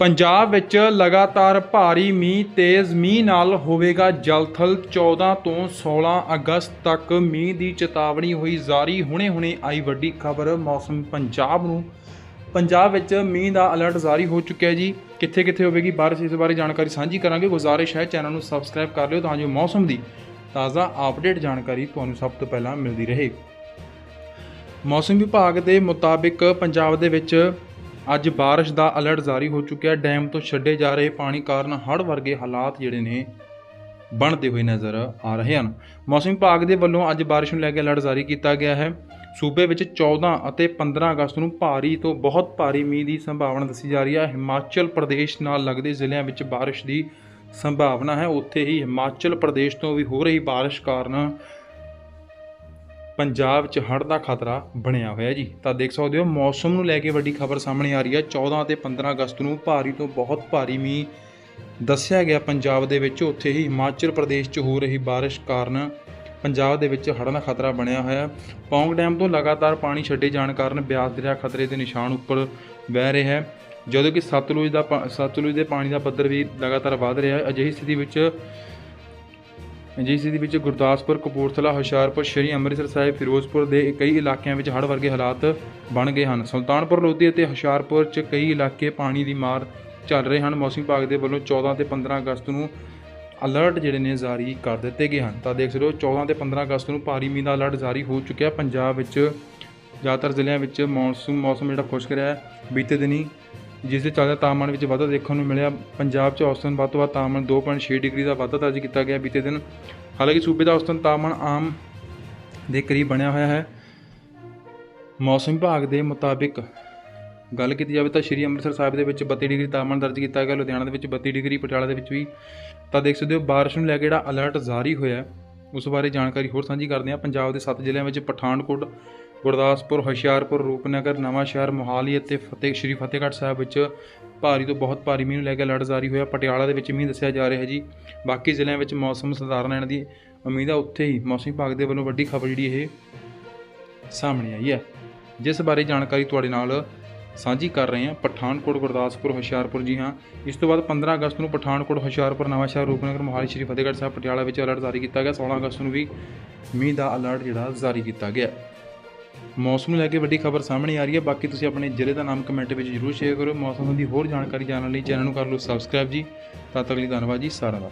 ਪੰਜਾਬ ਵਿੱਚ ਲਗਾਤਾਰ ਭਾਰੀ ਮੀਂਹ, ਤੇਜ਼ ਮੀਂਹ ਨਾਲ ਹੋਵੇਗਾ ਜਲਥਲ। 14 ਤੋਂ 16 ਅਗਸਤ ਤੱਕ ਮੀਂਹ ਦੀ ਚੇਤਾਵਨੀ ਹੋਈ ਜਾਰੀ। ਹੁਣੇ-ਹੁਣੇ ਆਈ ਵੱਡੀ ਖਬਰ, ਮੌਸਮ ਪੰਜਾਬ ਨੂੰ। ਪੰਜਾਬ ਵਿੱਚ ਮੀਂਹ ਦਾ ਅਲਰਟ ਜਾਰੀ ਹੋ ਚੁੱਕਿਆ ਜੀ। ਕਿੱਥੇ-ਕਿੱਥੇ ਹੋਵੇਗੀ ਬਾਰਿਸ਼, ਇਸ ਬਾਰੇ ਜਾਣਕਾਰੀ ਸਾਂਝੀ ਕਰਾਂਗੇ। ਗੁਜ਼ਾਰਿਸ਼ ਹੈ, ਚੈਨਲ ਨੂੰ ਸਬਸਕ੍ਰਾਈਬ ਕਰ ਲਿਓ ਤਾਂ ਜੋ ਮੌਸਮ ਦੀ ਤਾਜ਼ਾ ਅਪਡੇਟ ਜਾਣਕਾਰੀ ਤੁਹਾਨੂੰ ਸਭ ਤੋਂ ਪਹਿਲਾਂ ਮਿਲਦੀ ਰਹੇ। ਮੌਸਮ ਵਿਭਾਗ ਦੇ ਮੁਤਾਬਿਕ ਪੰਜਾਬ ਦੇ ਵਿੱਚ ਅੱਜ ਬਾਰਿਸ਼ ਦਾ ਅਲਰਟ ਜਾਰੀ ਹੋ ਚੁੱਕਿਆ। ਡੈਮ ਤੋਂ ਛੱਡੇ ਜਾ ਰਹੇ ਪਾਣੀ ਕਾਰਨ ਹੜ੍ਹ ਵਰਗੇ ਹਾਲਾਤ ਜਿਹੜੇ ਨੇ ਬਣਦੇ ਹੋਏ ਨਜ਼ਰ ਆ ਰਹੇ ਹਨ। ਮੌਸਮ ਵਿਭਾਗ ਦੇ ਵੱਲੋਂ ਅੱਜ ਬਾਰਿਸ਼ ਨੂੰ ਲੈ ਕੇ ਅਲਰਟ ਜਾਰੀ ਕੀਤਾ ਗਿਆ ਹੈ। ਸੂਬੇ ਵਿੱਚ 14 ਅਤੇ 15 ਅਗਸਤ ਨੂੰ ਭਾਰੀ ਤੋਂ ਬਹੁਤ ਭਾਰੀ ਮੀਂਹ ਦੀ ਸੰਭਾਵਨਾ ਦੱਸੀ ਜਾ ਰਹੀ ਹੈ। ਹਿਮਾਚਲ ਪ੍ਰਦੇਸ਼ ਨਾਲ ਲੱਗਦੇ ਜ਼ਿਲ੍ਹਿਆਂ ਵਿੱਚ ਬਾਰਿਸ਼ ਦੀ ਸੰਭਾਵਨਾ ਹੈ। ਉੱਥੇ ਹੀ ਹਿਮਾਚਲ ਪ੍ਰਦੇਸ਼ ਤੋਂ ਵੀ ਹੋ ਰਹੀ ਬਾਰਿਸ਼ ਕਾਰਨ ਪੰਜਾਬ 'ਚ ਹੜ੍ਹ ਦਾ ਖਤਰਾ ਬਣਿਆ ਹੋਇਆ ਜੀ। ਤਾਂ ਦੇਖ ਸਕਦੇ ਹੋ, ਮੌਸਮ ਨੂੰ ਲੈ ਕੇ ਵੱਡੀ ਖਬਰ ਸਾਹਮਣੇ ਆ ਰਹੀ ਹੈ। 14 ਤੇ 15 ਅਗਸਤ ਨੂੰ ਭਾਰੀ ਤੋਂ ਬਹੁਤ ਭਾਰੀ ਮੀਂਹ ਦੱਸਿਆ ਗਿਆ ਪੰਜਾਬ ਦੇ ਵਿੱਚ। ਉੱਥੇ ਹੀ ਹਿਮਾਚਲ ਪ੍ਰਦੇਸ਼ 'ਚ ਹੋ ਰਹੀ ਬਾਰਿਸ਼ ਕਾਰਨ ਪੰਜਾਬ ਦੇ ਵਿੱਚ ਹੜ੍ਹਾਂ ਦਾ ਖਤਰਾ ਬਣਿਆ ਹੋਇਆ। ਪੌਂਗ ਡੈਮ ਤੋਂ ਲਗਾਤਾਰ ਪਾਣੀ ਛੱਡੇ ਜਾਣ ਕਾਰਨ ਬਿਆਸ ਦਰਿਆ ਖਤਰੇ ਦੇ ਨਿਸ਼ਾਨ ਉੱਪਰ ਵਹਿ ਰਿਹਾ ਹੈ। ਜਦੋਂ ਕਿ ਸਤਲੁਜ ਦਾ ਪਾ- ਸਤਲੁਜ ਦੇ ਪਾਣੀ ਦਾ ਪੱਧਰ ਵੀ ਲਗਾਤਾਰ ਵਧ ਰਿਹਾ ਹੈ। ਅਜਿਹੀ ਸਥਿਤੀ ਵਿੱਚ ਜਿਸ ਦੇ ਵਿੱਚ ਗੁਰਦਾਸਪੁਰ, ਕਪੂਰਥਲਾ, ਹੁਸ਼ਿਆਰਪੁਰ, ਸ਼੍ਰੀ ਅੰਮ੍ਰਿਤਸਰ ਸਾਹਿਬ, ਫਿਰੋਜ਼ਪੁਰ ਦੇ ਕਈ ਇਲਾਕਿਆਂ ਵਿੱਚ ਹੜ੍ਹ ਵਰਗੇ ਹਾਲਾਤ ਬਣ ਗਏ ਹਨ। ਸੁਲਤਾਨਪੁਰ, ਲੋਧੀ ਅਤੇ ਹੁਸ਼ਿਆਰਪੁਰ 'ਚ ਕਈ ਇਲਾਕੇ ਪਾਣੀ ਦੀ ਮਾਰ ਚੱਲ ਰਹੇ ਹਨ। ਮੌਸਮ ਵਿਭਾਗ ਦੇ ਵੱਲੋਂ 14 ਤੇ 15 ਅਗਸਤ ਨੂੰ ਅਲਰਟ ਜਿਹੜੇ ਨੇ ਜਾਰੀ ਕਰ ਦਿੱਤੇ ਗਏ ਹਨ। ਤਾਂ ਦੇਖ ਸਕਦੇ ਹੋ 14 ਤੇ 15 ਅਗਸਤ ਨੂੰ ਭਾਰੀ ਮੀਂਹ ਦਾ ਅਲਰਟ ਜਾਰੀ ਹੋ ਚੁੱਕਿਆ। ਪੰਜਾਬ ਵਿੱਚ ਜ਼ਿਆਦਾਤਰ ਜ਼ਿਲ੍ਹਿਆਂ ਵਿੱਚ ਮੌਨਸੂਨ ਮੌਸਮ ਜਿਹੜਾ ਖੁਸ਼ਕ ਰਿਹਾ ਬੀਤੇ ਦਿਨੀ ਜਿਸ ਦੇ ਚੱਲਦੇ ਤਾਪਮਾਨ ਵਿੱਚ ਵਾਧਾ ਦੇਖਣ ਨੂੰ ਮਿਲਿਆ। ਪੰਜਾਬ 'ਚ ਔਸਤਨ ਵੱਧ ਤੋਂ ਵੱਧ ਤਾਪਮਾਨ 2.6 ਡਿਗਰੀ ਦਾ ਵਾਧਾ ਦਰਜ ਕੀਤਾ ਗਿਆ ਬੀਤੇ ਦਿਨ। ਹਾਲਾਂਕਿ ਸੂਬੇ ਦਾ ਔਸਤਨ ਤਾਪਮਾਨ ਆਮ ਦੇ ਕਰੀਬ ਬਣਿਆ ਹੋਇਆ ਹੈ। ਮੌਸਮ ਵਿਭਾਗ ਦੇ ਮੁਤਾਬਿਕ ਗੱਲ ਕੀਤੀ ਜਾਵੇ ਤਾਂ ਸ਼੍ਰੀ ਅੰਮ੍ਰਿਤਸਰ ਸਾਹਿਬ ਦੇ ਵਿੱਚ 32 ਡਿਗਰੀ ਤਾਪਮਾਨ ਦਰਜ ਕੀਤਾ ਗਿਆ। ਲੁਧਿਆਣਾ ਦੇ ਵਿੱਚ 32 ਡਿਗਰੀ, ਪਟਿਆਲਾ ਦੇ ਵਿੱਚ ਵੀ। ਤਾਂ ਦੇਖ ਸਕਦੇ ਹੋ, ਬਾਰਿਸ਼ ਨੂੰ ਲੈ ਕੇ ਜਿਹੜਾ ਅਲਰਟ ਜਾਰੀ ਹੋਇਆ ਉਸ ਬਾਰੇ ਜਾਣਕਾਰੀ ਹੋਰ ਸਾਂਝੀ ਕਰਦੇ ਹਾਂ। ਪੰਜਾਬ ਦੇ 7 ਜ਼ਿਲ੍ਹਿਆਂ ਵਿੱਚ ਪਠਾਨਕੋਟ ਗੁਰਦਾਸਪੁਰ, ਹੁਸ਼ਿਆਰਪੁਰ, ਰੂਪਨਗਰ ਨਵਾਂਸ਼ਹਿਰ ਮੋਹਾਲੀ ਅਤੇ ਫਤਿਹ, ਸ਼੍ਰੀ ਫਤਿਹਗੜ੍ਹ ਸਾਹਿਬ ਵਿੱਚ ਭਾਰੀ ਤੋਂ ਬਹੁਤ ਭਾਰੀ ਮੀਂਹ ਨੂੰ ਲੈ ਕੇ ਅਲਰਟ ਜਾਰੀ ਹੋਇਆ। ਪਟਿਆਲਾ ਦੇ ਵਿੱਚ ਮੀਂਹ ਦੱਸਿਆ ਜਾ ਰਿਹਾ ਹੈ ਜੀ। ਬਾਕੀ ਜ਼ਿਲ੍ਹਿਆਂ ਵਿੱਚ ਮੌਸਮ ਸਧਾਰਨ ਰਹਿਣ ਦੀ ਉਮੀਦ ਹੈ ਉੱਥੇ ਹੀ ਮੌਸਮ ਵਿਭਾਗ ਦੇ ਵੱਲੋਂ ਵੱਡੀ ਖਬਰ ਜਿਹੜੀ ਇਹ ਸਾਹਮਣੇ ਆਈ ਹੈ। ਜਿਸ ਬਾਰੇ ਜਾਣਕਾਰੀ ਤੁਹਾਡੇ ਨਾਲ ਸਾਂਝੀ ਕਰ ਰਹੇ ਹਾਂ। ਪਠਾਨਕੋਟ, ਗੁਰਦਾਸਪੁਰ, ਹੁਸ਼ਿਆਰਪੁਰ ਜੀ ਹਾਂ। ਇਸ ਤੋਂ ਬਾਅਦ 15 ਅਗਸਤ ਨੂੰ ਪਠਾਨਕੋਟ, ਹੁਸ਼ਿਆਰਪੁਰ ਨਵਾਂਸ਼ਹਿਰ ਰੂਪਨਗਰ, ਮੋਹਾਲੀ, ਸ਼੍ਰੀ ਫਤਿਹਗੜ੍ਹ ਸਾਹਿਬ, ਪਟਿਆਲਾ ਵਿੱਚ ਅਲਰਟ ਜਾਰੀ ਕੀਤਾ ਗਿਆ। 16 ਅਗਸਤ ਨੂੰ ਵੀ ਮੀਂਹ ਦਾ ਅਲਰਟ ਜਿਹੜਾ ਜਾਰੀ ਕੀਤਾ ਗਿਆ। ਮੌਸਮ ਨੂੰ ਲੈ ਕੇ ਵੱਡੀ ਖਬਰ ਸਾਹਮਣੇ ਆ ਰਹੀ ਹੈ। ਬਾਕੀ ਤੁਸੀਂ ਆਪਣੇ ਜ਼ਿਲ੍ਹੇ ਦਾ ਨਾਮ ਕਮੈਂਟ ਵਿੱਚ ਜ਼ਰੂਰ ਸ਼ੇਅਰ ਕਰੋ ਮੌਸਮ ਦੀ ਹੋਰ ਜਾਣਕਾਰੀ ਜਾਣਨ ਲਈ ਚੈਨਲ ਨੂੰ ਕਰ ਲਓ ਸਬਸਕ੍ਰਾਈਬ ਜੀ। ਤਦ ਤੱਕ ਲਈ ਧੰਨਵਾਦ ਜੀ। ਸਾਰਿਆਂ ਦਾ